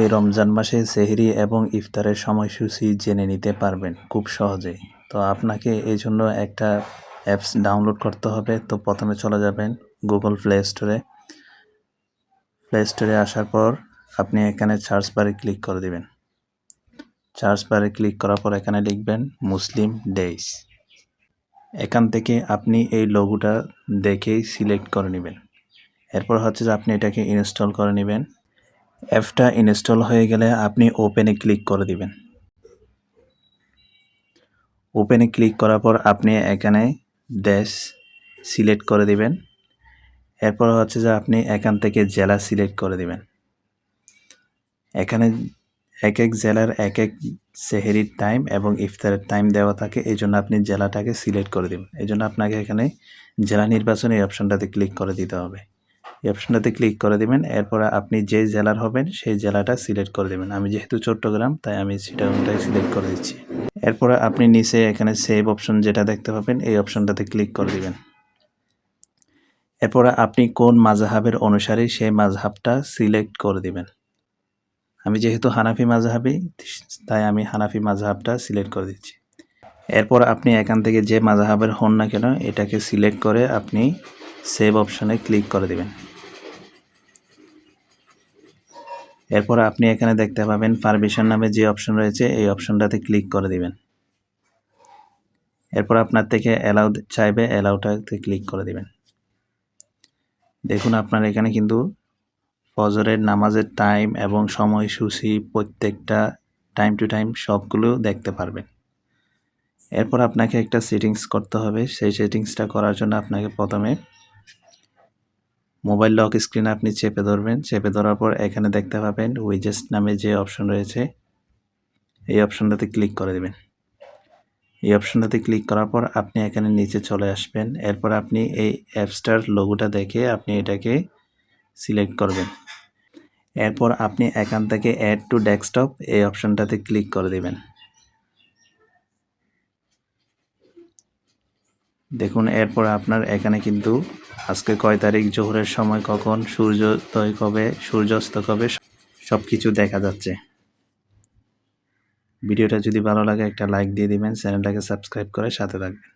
এই রমজান মাসে সেহরি এবং ইফতারের সময়সূচি জেনে নিতে পারবেন খুব সহজেই। তো আপনাকে এই জন্য একটা অ্যাপস ডাউনলোড করতে হবে। তো প্রথমে চলে যাবেন গুগল প্লে স্টোরে। প্লে স্টোরে আসার পর আপনি এখানে সার্চ বারে ক্লিক করে দিবেন। সার্চ বারে ক্লিক করার পর এখানে লিখবেন মুসলিম ডেইস। এখান থেকে আপনি এই লোগোটা দেখেই সিলেক্ট করে নেবেন। এরপর হচ্ছে যে আপনি এটাকে ইনস্টল করে নেবেন। অ্যাপটা ইনস্টল হয়ে গেলে আপনি ওপেনে ক্লিক করে দিবেন। ওপেনে ক্লিক করার পর আপনি এখানে দেশ সিলেক্ট করে দিবেন। এরপর হচ্ছে যে আপনি এখান থেকে জেলা সিলেক্ট করে দিবেন। এখানে এক এক জেলার এক এক সেহেরির টাইম এবং ইফতারের টাইম দেওয়া থাকে, এই জন্য আপনি জেলাটাকে সিলেক্ট করে দিবেন। এই জন্য আপনাকে এখানে জেলা নির্বাচন এই অপশনটাতে ক্লিক করে দিতে হবে। এই অপশনটাতে ক্লিক করে দিবেন। এরপর আপনি যে জেলার হবেন, সেই জেলাটা সিলেক্ট করে দেবেন। আমি যেহেতু চট্টগ্রাম, তাই আমি সেটাটাই সিলেক্ট করে দিচ্ছি। এরপর আপনি নিচে এখানে সেভ অপশন যেটা দেখতে পাবেন, এই অপশনটাতে ক্লিক করে দিবেন। এরপর আপনি কোন মাজাহাবের অনুসারী সেই মাঝহাবটা সিলেক্ট করে দিবেন। আমি যেহেতু হানাফি মাঝহাবি তাই আমি হানাফি মাঝহাবটা সিলেক্ট করে দিচ্ছি। এরপর আপনি এখান থেকে যে মাঝহাবের হন না কেন, এটাকে সিলেক্ট করে আপনি সেভ অপশনে ক্লিক করে দিবেন। এরপর আপনি এখানে দেখতে পাবেন পারমিশন নামে যে অপশন রয়েছে, এই অপশনটাতে ক্লিক করে দিবেন। এরপর আপনার থেকে অ্যালাউ চাইবে অ্যালাউটাতে ক্লিক করে দিবেন। দেখুন আপনার এখানে কিন্তু ফজরের নামাজের টাইম এবং সময়সূচি প্রত্যেকটা টাইম টু টাইম সবগুলো দেখতে পারবেন। এরপর আপনাকে একটা সেটিংস করতে হবে, সেই সেটিংসটা করার জন্য আপনাকে প্রথমে মোবাইল লক স্ক্রিন আপনি চেপে ধরবেন। চেপে ধরার পর এখানে দেখতে পাবেন উইজেস নামে যে অপশন রয়েছে, এই অপশনটাতে ক্লিক করে দেবেন। এই অপশনটাতে ক্লিক করার পর আপনি এখানে নিচে চলে আসবেন। এরপর আপনি এই অ্যাপসটার লোগোটা দেখে আপনি এটাকে সিলেক্ট করবেন। এরপর আপনি এখান থেকে অ্যাড টু ডেস্কটপ এই অপশনটাতে ক্লিক করে দেবেন। দেখুন, এরপর আপনার এখানে কিন্তু আজকে কয় তারিখ, জোহরের সময় কখন, সূর্যোদয় কবে, সূর্যাস্ত কবে সব কিছু দেখা যাচ্ছে। ভিডিওটা যদি ভালো লাগে একটা লাইক দিয়ে দিবেন, চ্যানেলটাকে সাবস্ক্রাইব করে সাথে থাকবেন।